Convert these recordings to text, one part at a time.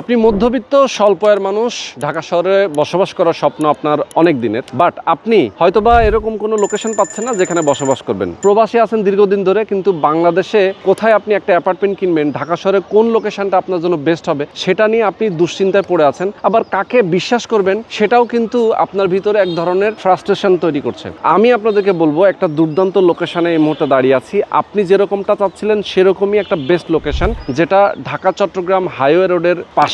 আপনি মধ্যবিত্ত স্বল্প আয়ের মানুষ, ঢাকা শহরে বসবাস করার স্বপ্ন আপনার অনেক দিনের। বাট আপনি হয়তোবা এরকম কোনো লোকেশন পাচ্ছেন না যেখানে বসবাস করবেন। প্রবাসী আছেন দীর্ঘদিন ধরে, কিন্তু বাংলাদেশে কোথায় আপনি একটা অ্যাপার্টমেন্ট কিনবেন, ঢাকা শহরে কোন লোকেশনটা আপনার জন্য বেস্ট হবে, সেটা নিয়ে আপনি দুশ্চিন্তায় পড়ে আছেন। আবার কাকে বিশ্বাস করবেন, সেটাও কিন্তু আপনার ভিতরে এক ধরনের ফ্রাস্ট্রেশন তৈরি করছে। আমি আপনাদেরকে বলব, একটা দুর্দান্ত লোকেশনে এই মুহূর্তে দাঁড়িয়ে আছি। আপনি যেরকমটা চাচ্ছিলেন, সেরকমই একটা বেস্ট লোকেশন যেটা ঢাকা চট্টগ্রাম হাইওয়ে রোডের পাশে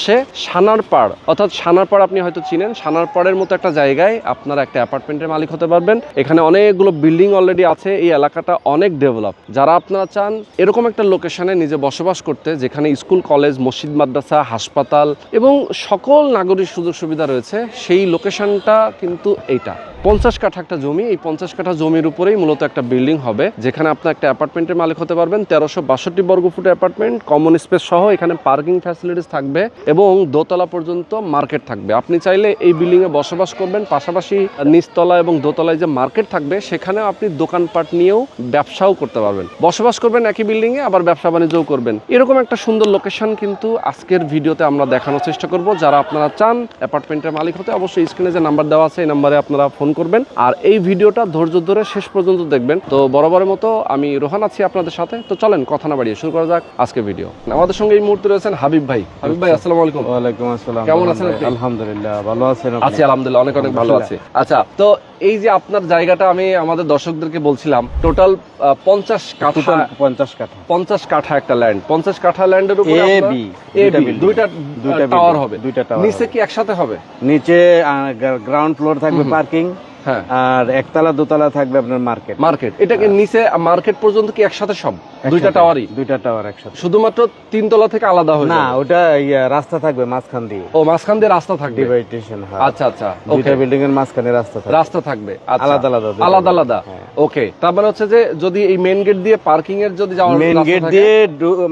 সানারপাড়। অর্থাৎ সানারপাড় আপনি হয়তো চিনেন। সানারপাড়ের মতো একটা জায়গায় আপনারা একটা অ্যাপার্টমেন্টের মালিক হতে পারবেন। এখানে অনেকগুলো বিল্ডিং অলরেডি আছে। এই এলাকাটা অনেক ডেভেলপ যারা আপনারা চান, এরকম একটা লোকেশনে নিজে বসবাস করতে, যেখানে স্কুল কলেজ মসজিদ, মাদ্রাসা, হাসপাতাল এবং সকল নাগরিক সুযোগ সুবিধা রয়েছে, সেই লোকেশনটা কিন্তু এইটা। পঞ্চাশ কাঠা একটা জমি। এই পঞ্চাশ কাঠা জমির উপরেই মূলত একটা বিল্ডিং হবে, যেখানে আপনার একটা অ্যাপার্টমেন্টের মালিক হতে পারবেন। তেরোশো বাষট্টি বর্গফুট অ্যাপার্টমেন্ট কমন স্পেস সহ এখানে পার্কিং ফ্যাসিলিটিস থাকবে। এবং দোতলা পর্যন্ত মার্কেট থাকবে। আপনি চাইলে এই বিল্ডিংয়ে বসবাস করবেন পাশাপাশি নিচতলা এবং দোতলায় যে মার্কেট থাকবে সেখানেও আপনি দোকানপাট নিয়েও ব্যবসাও করতে পারবেন। বসবাস করবেন একই বিল্ডিংয়ে আবার ব্যবসা বাণিজ্যও করবেন। এরকম একটা সুন্দর লোকেশন কিন্তু আজকের ভিডিওতে আমরা দেখানোর চেষ্টা করব। যারা আপনারা চান অ্যাপার্টমেন্টের মালিক হতে অবশ্যই স্ক্রিনে যে নাম্বার দেওয়া আছে এই নাম্বারে আপনারা ফোন করবেন। আর এই ভিডিওটা ধৈর্য ধরে শেষ পর্যন্ত দেখবেন। তো বরাবরের মতো আমি রোহান আছি আপনাদের সাথে। তো চলেন কথা না বাড়িয়ে শুরু করা যাক আজকে ভিডিও। আমাদের সঙ্গে এই মুহূর্তে রয়েছেন হাবিব ভাই। হাবিব ভাই আসসালামু আলাইকুম। ওয়ালাইকুম আসসালাম। কেমন আছেন আপনি? আলহামদুলিল্লাহ ভালো আছেন আপনি? আছি আলহামদুলিল্লাহ অনেক অনেক ভালো আছি। আচ্ছা তো এই যে আপনার জায়গাটা আমি আমাদের দর্শকদেরকে বলছিলাম টোটাল পঞ্চাশ কাঠা টোটাল পঞ্চাশ কাঠা। পঞ্চাশ কাঠা একটা ল্যান্ড পঞ্চাশ কাঠা ল্যান্ডের উপরে A, আপনার- দুইটা দুইটা দুইটা টাওয়ার হবে। দুইটা নিচে কি একসাথে হবে? নিচে গ্রাউন্ড ফ্লোর থাকবে পার্কিং আর একতলা দোতলা থাকবে আপনার মার্কেট মার্কেট এটাকে নিচে মার্কেট পর্যন্ত কি একসাথে সব? দুইটা টাওয়ারই দুইটা টাওয়ার একসাথে। শুধুমাত্র তিনতলা থেকে আলাদা হয়ে না ওটা রাস্তা থাকবে মাঝখান দিয়ে। ও মাঝখান দিয়ে রাস্তা থাকবে? ডিভাইডেশন আচ্ছা আচ্ছা ওকে বিল্ডিং এর মাঝখানে রাস্তা থাকবে। রাস্তা থাকবে আচ্ছা। আলাদা আলাদা আলাদা আলাদা। হ্যাঁ। ওকে তার মানে হচ্ছে যে যদি এই মেন গেট দিয়ে পার্কিং এর যদি যাওয়ার মেন গেট দিয়ে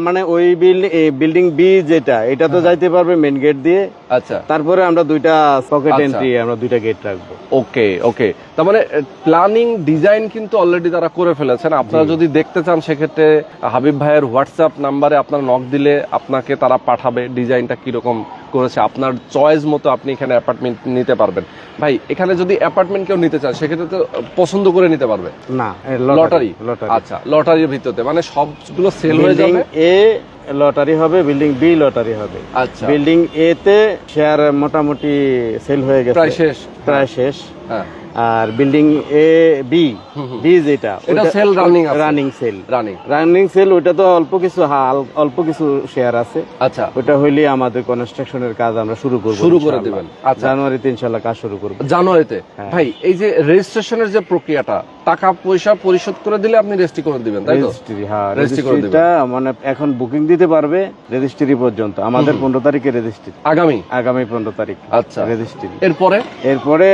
মানে ওই বিল্ডিং বিল্ডিং বি যেটা এটা তো যাইতে পারবে মেন গেট দিয়ে। আচ্ছা। তারপরে আমরা দুইটা পকেট আচ্ছা। এন্ট্রি আমরা দুইটা গেট রাখব। ওকে ওকে তার মানে প্ল্যানিং ডিজাইন কিন্তু অলরেডি তারা করে ফেলেছেন। আপনারা যদি দেখতে চান সেক্ষেত্রে হাবিব ভাইয়ের হোয়াটসঅ্যাপ নাম্বারে আপনার নক দিলে আপনাকে তারা পাঠাবে ডিজাইনটা কীরকম করেছে। আপনার চয়েস মতো আপনি এখানে অ্যাপার্টমেন্ট নিতে পারবেন। ভাই এখানে যদি অ্যাপার্টমেন্ট কেউ নিতে চান সেক্ষেত্রে তো পছন্দ করে নিতে পারবে? না লটারি লটারি আচ্ছা লটারির ভিত্তিতে। মানে সবগুলো সেল হয়ে যাবে? এ লটারি হবে বিল্ডিং বি লটারি হবে। আচ্ছা। বিল্ডিং এ তে শেয়ার মোটামুটি সেল হয়ে গেছে। প্রায় শেষ। প্রায় শেষ। হ্যাঁ। আর বিল্ডিং এ বি বি যেটা এটা sale running. Running sale running running sale ওটা তো অল্প কিছু হাল- অল্প কিছু শেয়ার আছে আচ্ছা ওটা হইলে আমাদের কনস্ট্রাকশনের কাজ আমরা শুরু করব শুরু করে দিবেন। আচ্ছা। জানুয়ারিতে ইনশাআল্লাহ কাজ শুরু করব জানুয়ারিতে হ্যাঁ। ভাই এই যে রেজিস্ট্রেশনের যে প্রক্রিয়াটা টাকা পয়সা পরিশোধ করে দিলে আপনি রেজিস্ট্রি করে দিবেন তাই তো? রেজিস্ট্রি হ্যাঁ। রেজিস্ট্রিটা মানে এখন বুকিং দিতে পারবে রেজিস্ট্রি পর্যন্ত। আমাদের পনেরো তারিখে রেজিস্ট্রি আগামী? আগামী পনেরো তারিখ আচ্ছা। রেজিস্ট্রি এরপরে? এরপরে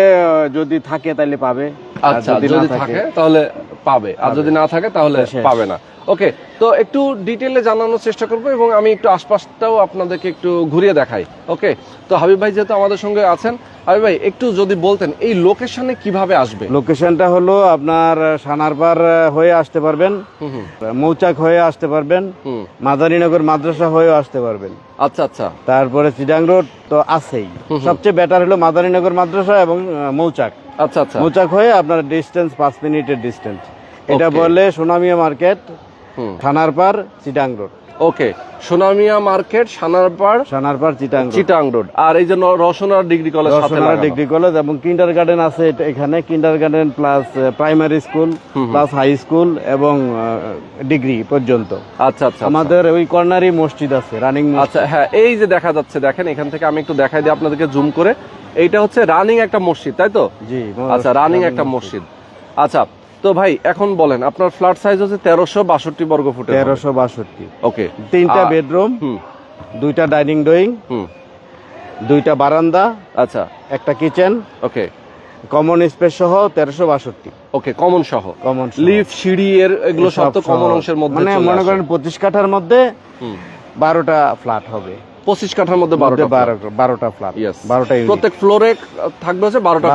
যদি থাকে তাহলে পাবে। আচ্ছা যদি থাকে তাহলে পাবে। আর যদি না থাকে তাহলে পাবে না। ওকে তো একটু ডিটেলে জানানোর চেষ্টা করব এবং আমি একটু আশপাশটাও আপনাদেরকে একটু ঘুরিয়ে দেখাই। ওকে তো হাবিব ভাই যেহেতু আমাদের সঙ্গে আছেন হাবিব ভাই একটু যদি বলতেন এই লোকেশনে কীভাবে আসবে? লোকেশনটা হলো আপনার সানারপার হয়ে আসতে পারবেন মৌচাক হয়ে আসতে পারবেন মাদারীনগর মাদ্রাসা হয়েও আসতে পারবেন। আচ্ছা আচ্ছা। তারপরে চিটাং রোড তো আছেই। সবচেয়ে বেটার হলো মাদারীনগর মাদ্রাসা এবং মৌচাক। আচ্ছা আচ্ছা। মৌচাক হয়ে আপনার ডিস্টেন্স পাঁচ মিনিটের ডিস্টেন্স এটা Okay. বলে সোনামিয়া মার্কেট হুম। Sanarpar Chittagong road. Okay Sonamia market Sanarpar Sanarpar Chittagong Chittagong road. আর এই যে রসনার degree college Rosnara. Degree college এবং কিন্ডার গার্ডেন আছে এখানে। Kindergarten plus primary school plus high school এবং ডিগ্রি পর্যন্ত। আচ্ছা আচ্ছা আমাদের ওই কর্নারই মসজিদ আছে রানিং আচ্ছা হ্যাঁ এই যে দেখা যাচ্ছে দেখেন এখান থেকে আমি একটু দেখাই দিই আপনাদেরকে জুম করে। এইটা হচ্ছে রানিং একটা মসজিদ তাই তো? জি আচ্ছা রানিং একটা মসজিদ। আচ্ছা তো ভাই এখন বলেন আপনার ফ্ল্যাট সাইজ হচ্ছে তেরোশো বাষট্টি বর্গ ফুটের তেরোশো বাষট্টি। ওকে তিনটা বেডরুম হুম। দুইটা ডাইনিং ডোয়িং দুইটা বারান্দা আচ্ছা। একটা কিচেন ওকে কমন স্পেস সহ তেরোশো বাষট্টি। ওকে কমন সহ। কমন লিফট সিঁড়ি এর এগুলো সব তো কমন অংশের মধ্যে মানে মনে করেন পঁচিশ কাঠার মধ্যে বারোটা ফ্ল্যাট হবে। পঁচিশ কাঠার মধ্যে বারোটা ফ্ল্যাট. বারোটা ইউনিট প্রত্যেক ফ্লোরে থাকবে হচ্ছে বারোটা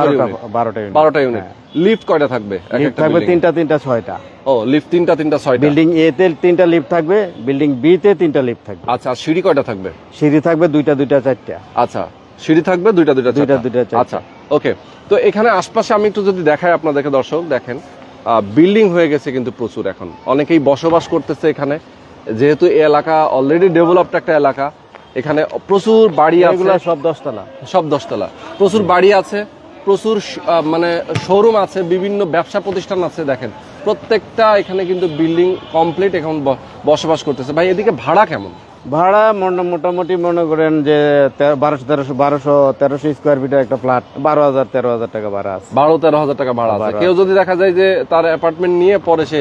বারোটা বারোটা ইউনিট লিফট কয়টা থাকবে? একটা থাকবে তিনটা তিনটা ছয়টা। ও লিফট তিনটা তিনটা ছয়টা। বিল্ডিং এ তে তিনটা লিফট থাকবে বিল্ডিং বি তে তিনটা লিফট থাকবে। আচ্ছা আর সিঁড়ি কয়টা থাকবে? সিঁড়ি থাকবে দুইটা দুইটা চারটা। আচ্ছা সিঁড়ি থাকবে দুইটা দুইটা দুইটা। দুইটা। আচ্ছা ওকে তো এখানে আশপাশে আমি একটু যদি দেখাই আপনাদেরকে দর্শক দেখেন বিল্ডিং হয়ে গেছে কিন্তু প্রচুর এখন। অনেকেই বসবাস করতেছে এখানে। যেহেতু এই এলাকা অলরেডি ডেভেলপড একটা এলাকা এখানে প্রচুর বাড়ি আছে। সব দশতলা। সব দশতলা। প্রচুর বাড়ি আছে প্রচুর মানে শোরুম আছে বিভিন্ন ব্যবসা প্রতিষ্ঠান আছে দেখেন। প্রত্যেকটা এখানে কিন্তু বিল্ডিং কমপ্লিট এখন বসবাস করতেছে। ভাই এদিকে ভাড়া কেমন? ভাড়া মোটামুটি মনে করেন যে বারোশো তেরোশো বারোশো তেরোশো স্কোয়ার ফিটের একটা ফ্ল্যাট বারো হাজার তেরো হাজার টাকা ভাড়া আছে। বারো তেরো হাজার টাকা ভাড়া আছে। কেউ যদি দেখা যায় যে তার অ্যাপার্টমেন্ট নিয়ে পরে সে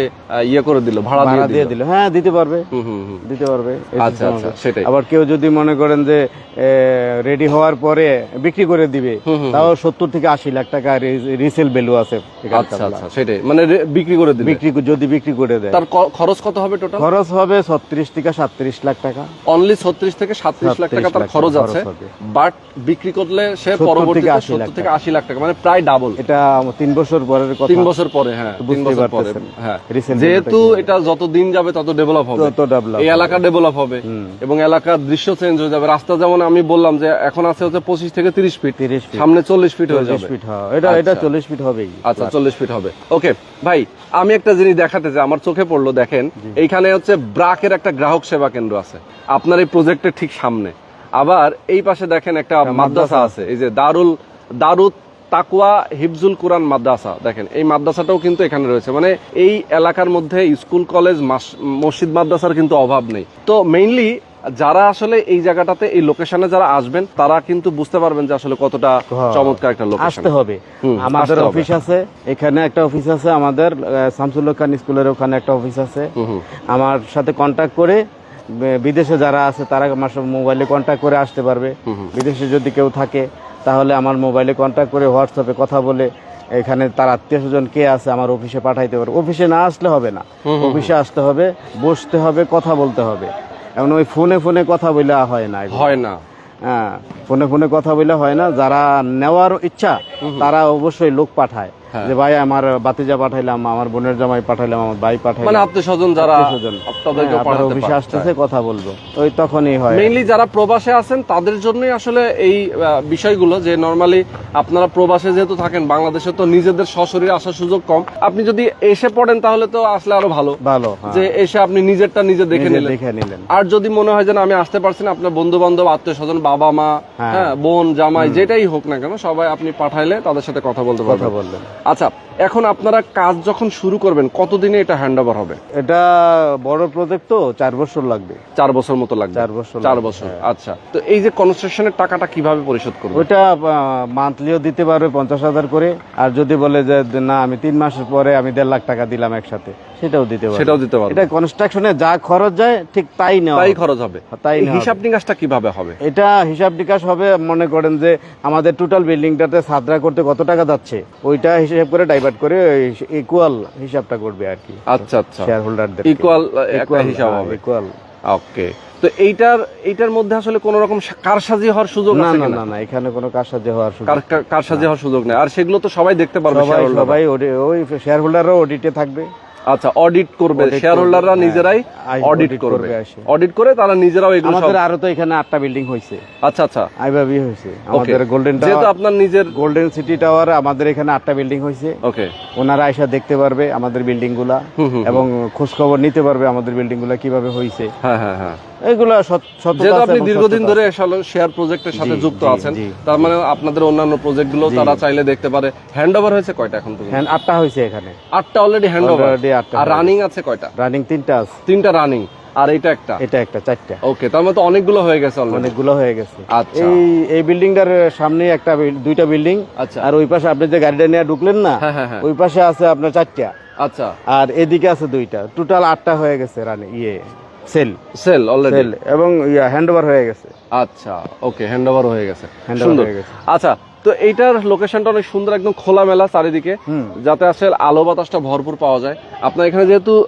ইয়ে করে দিল ভাড়া দিয়ে দিল। হ্যাঁ দিতে পারবে। দিতে পারবে। আচ্ছা, আচ্ছা, সেটাই। আবার কেউ যদি মনে করেন যে রেডি হওয়ার পরে বিক্রি করে দিবে তাও সত্তর থেকে আশি লাখ টাকা রিসেল ভ্যালু আছে আচ্ছা আচ্ছা সেটাই। মানে বিক্রি করে দিবে। বিক্রি যদি বিক্রি করে দেয়। তার খরচ কত হবে টোটাল খরচ হবে ছত্রিশ থেকে সাতত্রিশ লাখ টাকা। অনলি ছত্রিশ থেকে সাতত্রিশ লাখ টাকা তার খরচ আছে বাট বিক্রি করলে সে পরবর্তীতে থেকে 80 লাখ সত্তর থেকে আশি লাখ টাকা মানে প্রায় ডাবল এটা তিন বছর পরের কথা। তিন বছর পরে হ্যাঁ তিন বছর পরে হ্যাঁ। যেহেতু এটা যত দিন যাবে তত ডেভেলপ হবে। তত develop এই এলাকা ডেভেলপ হবে। এবং এলাকার দৃশ্য চেঞ্জ হয়ে যাবে। রাস্তা যেমন আমি বললাম যে এখন আছে হচ্ছে পঁচিশ থেকে তিরিশ ফিট 30 সামনে চল্লিশ ফিট হয়ে যাবে। এটা এটা আচ্ছা। চল্লিশ ফিট হবেই। আচ্ছা চল্লিশ ফিট হবে। ওকে ভাই আমি একটা জিনিস দেখাতে চাই। আমার চোখে পড়ল দেখেন। এইখানে হচ্ছে ব্রাকের একটা গ্রাহক সেবা কেন্দ্র আছে। আপনার এই প্রজেক্টের ঠিক সামনে। আবার এই পাশে দেখেন একটা মাদ্রাসা। আছে এই যে দারুল দারুত তাকুয়া হিফজুল কোরআন মাদ্রাসা। দেখেন এই মাদ্রাসাটাও কিন্তু এখানে রয়েছে। মানে এই এলাকার মধ্যে স্কুল কলেজ মসজিদ মাদ্রাসার কিন্তু অভাব নেই। তো মেইনলি যারা আসলে এই জায়গাটাতে এই লোকেশনে যারা আসবেন তারা কিন্তু বুঝতে পারবেন যে আসলে কতটা হ্যাঁ। চমৎকার একটা লোকেশন আসতে হবে। আমাদের অফিস আছে এখানে একটা অফিস আছে আমাদের শামসুল খান স্কুলের ওখানে একটা অফিস আছে। আমার সাথে কন্ট্যাক্ট করে বিদেশে যারা আছে তারা আমার সব মোবাইলে কন্ট্যাক্ট করে আসতে পারবে। বিদেশে যদি কেউ থাকে তাহলে আমার মোবাইলে কন্ট্যাক্ট করে হোয়াটসঅ্যাপে কথা বলে এখানে তার আত্মীয় স্বজন কে আছে আমার অফিসে পাঠাইতে পারবে। অফিসে না আসলে হবে না। অফিসে আসতে হবে বসতে হবে কথা বলতে হবে। এমন ওই ফোনে ফোনে কথা বলে হয় না। হয় না। হ্যাঁ ফোনে ফোনে কথা বলে হয় না। যারা নেওয়ার ইচ্ছা তারা অবশ্যই লোক পাঠায়। যে ভাই আমার বাতিজা পাঠাইলাম আমার বোনের জামাই পাঠাইলাম আমার ভাই মানে পাঠাইলাম স্বজন যারা। তাদেরকে হ্যাঁ, পাঠাতে অফিসে আসতেছে কথা বলব। ওই তখনই হয়। মেইনলি যারা প্রবাসে আছেন তাদের জন্যই আসলে এই বিষয়গুলো যে নর্মালি আপনারা প্রবাসে যেহেতু থাকেন বাংলাদেশে তো নিজেদের সশরীরে আসার সুযোগ কম। আপনি যদি এসে পড়েন তাহলে তো আসলে আরও ভালো। ভালো হ্যাঁ। যে এসে আপনি নিজেরটা নিজে দেখে নিলেন। দেখে নিলেন। আর যদি মনে হয় যে না, আমি আসতে পারছি না আপনার বন্ধু বান্ধব আত্মীয় স্বজন বাবা মা হ্যাঁ। হ্যাঁ বোন জামাই যেটাই হোক না কেন সবাই আপনি পাঠাইলে তাদের সাথে কথা বলতে কথা পারবেন বললেন। আচ্ছা এখন আপনারা কাজ যখন শুরু করবেন কতদিনে এটা হ্যান্ড ওভার হবে? এটা বড় প্রজেক্ট তো চার বছর লাগবে। চার বছর মতো লাগবে? চার বছর চার বছর আচ্ছা। তো এই যে কনস্ট্রাকশনের টাকাটা কীভাবে পরিশোধ করবে ওইটা মান্থলিও দিতে পারবে পঞ্চাশ হাজার করে আর যদি বলে যে না আমি তিন মাসের পরে আমি দেড় লাখ টাকা দিলাম একসাথে সেটাও দিতে পারবে। সেটাও দিতে পারবে। এটা কনস্ট্রাকশনে যা খরচ যায় ঠিক তাই নেওয়া তাই। খরচ হবে। তাই নেওয়া হবে। হিসাব নিকাশটা কীভাবে হবে? এটা হিসাব নিকাশ হবে মনে করেন যে আমাদের টোটাল বিল্ডিংটাতে সাদরা করতে কত টাকা যাচ্ছে ওইটা হিসাব করে ডাইভার্ট করে ইকুয়াল হিসাবটা করবে আর কি। আচ্ছা আচ্ছা। শেয়ার হোল্ডারদের ইকুয়াল একটা হিসাব হবে। ইকুয়াল ওকে তো এইটার এইটার মধ্যে আসলে কোন রকম কারসাজি হওয়ার সুযোগ না না না না এখানে কোনো কারসাজি হওয়ার সুযোগ কার- কার- কারসাজি হওয়ার সুযোগ নেই। আর সেগুলো তো সবাই দেখতে পারবে সবাই। সবাই ওই শেয়ার হোল্ডাররাও অডিটে থাকবে। আচ্ছা অডিট করবে। শেয়ার হোল্ডাররা নিজেরাই হ্যাঁ, অডিট করবে। অডিট করে তারা নিজেরাও এগুলো আমাদের আরও তো এখানে আটটা বিল্ডিং হয়েছে আচ্ছা আচ্ছা। আইভাবি হয়েছে আমাদের গোল্ডেন যেহেতু আপনার নিজের গোল্ডেন সিটি টাওয়ার আমাদের এখানে আটটা বিল্ডিং হয়েছে ওকে ওনারা আইসা দেখতে পারবে আমাদের বিল্ডিংগুলা এবং খোঁজ খবর নিতে পারবে আমাদের বিল্ডিংগুলা কীভাবে হয়েছে হ্যাঁ হ্যাঁ হ্যাঁ। এগুলা যেহেতু আপনি দীর্ঘদিন ধরে শেয়ার প্রজেক্টের সাথে যুক্ত আছেন তার মানে আপনাদের অন্যান্য তারা চাইলে দেখতে পারে। হ্যান্ড ওভার হয়েছে কয়টা এখন পর্যন্ত? হ্যাঁ আটটা হয়েছে এখানে। আটটা অলরেডি হ্যান্ড ওভার আর রানিং আছে কয়টা? রানিং তিনটা আছে। তিনটা রানিং আর এটা একটা? এটা একটা চারটা। ওকে তার মানে তো অনেকগুলো হয়ে গেছে অনেকগুলো হয়ে গেছে। আচ্ছা। এই এই বিল্ডিংটার সামনে একটা দুইটা বিল্ডিং আচ্ছা। আর ওই পাশে আপনি যে গাড়িটা নিয়ে ঢুকলেন না হ্যাঁ হ্যাঁ ওই পাশে আছে আপনার চারটা। আচ্ছা। আর এদিকে আছে দুইটা। টোটাল আটটা হয়ে গেছে রানি ইয়ে। সেল। সেল অলরেডি সেল এবং ইয়া হ্যান্ড ওভার হয়ে গেছে। আচ্ছা ওকে হ্যান্ড ওভার হয়ে গেছে। সুন্দর। হয়ে। আচ্ছা তো এইটার লোকেশনটা অনেক সুন্দর একদম খোলামেলা চারিদিকে যাতে আসলে আলো বাতাসটা ভরপুর পাওয়া যায়। আপনার এখানে যেহেতু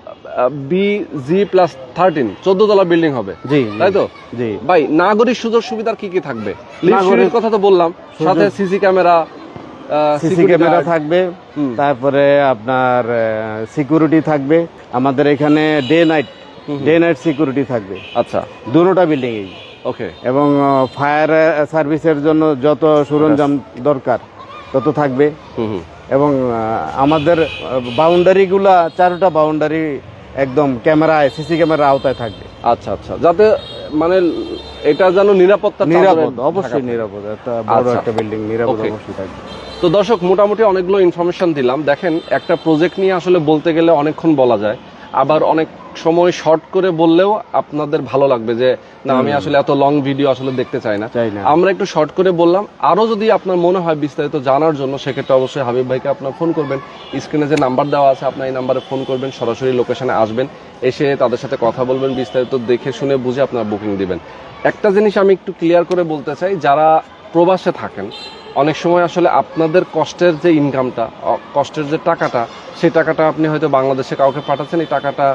বি জি প্লাস থার্টিন চোদ্দ তলা বিল্ডিং হবে। জি তাই তো? জি। ভাই নাগরিক সুযোগ সুবিধার কি কি থাকবে? নাগরিক- কথা তো বললাম সাথে সিসি ক্যামেরা সিসি ক্যামেরা থাকবে তারপরে আপনার সিকিউরিটি থাকবে। আমাদের এখানে day night day night security থাকবে। আচ্ছা। দুটোটা বিল্ডিং এই। ওকে। এবং ফায়ার সার্ভিসের জন্য যত সরঞ্জাম দরকার তত থাকবে। এবং আমাদের বাউন্ডারিগুলা চারোটা বাউন্ডারি একদম ক্যামেরায় সিসি ক্যামেরা আওতায় থাকবে। আচ্ছা আচ্ছা। যাতে মানে এটা যেন নিরাপত্তা নিরাপদ অবশ্যই নিরাপদ। একটা বড় আচ্ছা। একটা বিল্ডিং নিরাপদ অবশ্যই থাকবে। তো দর্শক মোটামুটি অনেকগুলো ইনফরমেশন দিলাম। দেখেন একটা প্রজেক্ট নিয়ে আসলে বলতে গেলে অনেকক্ষণ বলা যায়। আবার অনেক সময় শর্ট করে বললেও আপনাদের ভালো লাগবে যে না আমি আসলে এত লং ভিডিও আসলে দেখতে চাই না। আমরা একটু শর্ট করে বললাম। আরও যদি আপনার মনে হয় বিস্তারিত জানার জন্য সেক্ষেত্রে অবশ্যই হাবিব ভাইকে আপনার ফোন করবেন। স্ক্রিনে যে নাম্বার দেওয়া আছে আপনার এই নাম্বারে ফোন করবেন সরাসরি লোকেশনে আসবেন। এসে তাদের সাথে কথা বলবেন বিস্তারিত দেখে শুনে বুঝে আপনার বুকিং দিবেন। একটা জিনিস আমি একটু ক্লিয়ার করে বলতে চাই যারা প্রবাসে থাকেন অনেক সময় আসলে আপনাদের কষ্টের যে ইনকামটা কষ্টের যে টাকাটা সেই টাকাটা আপনি হয়তো বাংলাদেশে কাউকে পাঠাচ্ছেন এই টাকাটা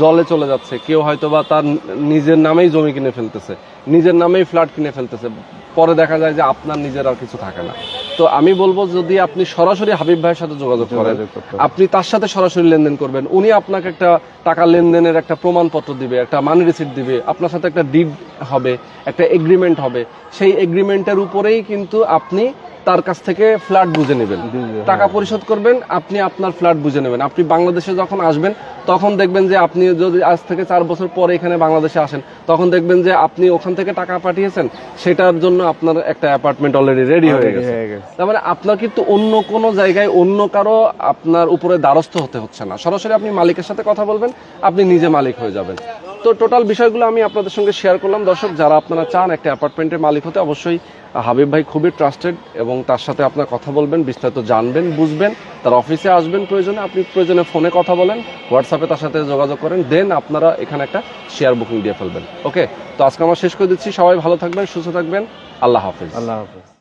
জলে চলে যাচ্ছে। কেউ হয়তো বা তার নিজের নামেই জমি কিনে ফেলতেছে নিজের নামেই ফ্ল্যাট কিনে ফেলতেছে। পরে দেখা যায় যে আপনার নিজের আর কিছু থাকে না। তো আমি বলব যদি আপনি সরাসরি হাবিব ভাইয়ের সাথে যোগাযোগ করেন। আপনি তার সাথে সরাসরি লেনদেন করবেন। উনি আপনাকে একটা টাকা লেনদেনের একটা প্রমাণপত্র দিবে একটা মানি রিসিট দিবে আপনার সাথে একটা ডিড হবে একটা এগ্রিমেন্ট হবে। সেই এগ্রিমেন্টের উপরেই কিন্তু আপনি তার কাছ থেকে ফ্ল্যাট বুঝে নেবেন। টাকা পরিশোধ করবেন আপনি আপনার ফ্ল্যাট বুঝে নেবেন। আপনি বাংলাদেশে যখন আসবেন তখন দেখবেন যে আপনি যদি আজ থেকে চার বছর পরে এখানে বাংলাদেশে আসেন তখন দেখবেন যে আপনি ওখান থেকে টাকা পাঠিয়েছেন সেটার জন্য আপনার একটা অ্যাপার্টমেন্ট অলরেডি রেডি হয়ে হয়ে গেছে। তার মানে আপনার কিন্তু অন্য কোনো জায়গায় অন্য কারও আপনার উপরে দ্বারস্থ হতে হচ্ছে না। সরাসরি আপনি মালিকের সাথে কথা বলবেন আপনি নিজে মালিক হয়ে যাবেন। তো টোটাল বিষয়গুলো আমি আপনাদের সঙ্গে শেয়ার করলাম। দর্শক, যারা আপনারা চান একটা অ্যাপার্টমেন্টের মালিক হতে, অবশ্যই হাবিব ভাই খুবই ট্রাস্টেড এবং তার সাথে আপনার কথা বলবেন, বিস্তারিত জানবেন, বুঝবেন। তার অফিসে আসবেন, প্রয়োজনে আপনি প্রয়োজনে ফোনে কথা বলেন হোয়াটসঅ্যাপে তার সাথে যোগাযোগ করেন দেন আপনারা এখানে একটা শেয়ার বুকিং দিয়ে ফেলবেন। ওকে তো আজকে আমরা শেষ করে দিচ্ছি। সবাই ভালো থাকবেন, সুস্থ থাকবেন। আল্লাহ হাফিজ। আল্লাহ হাফেজ।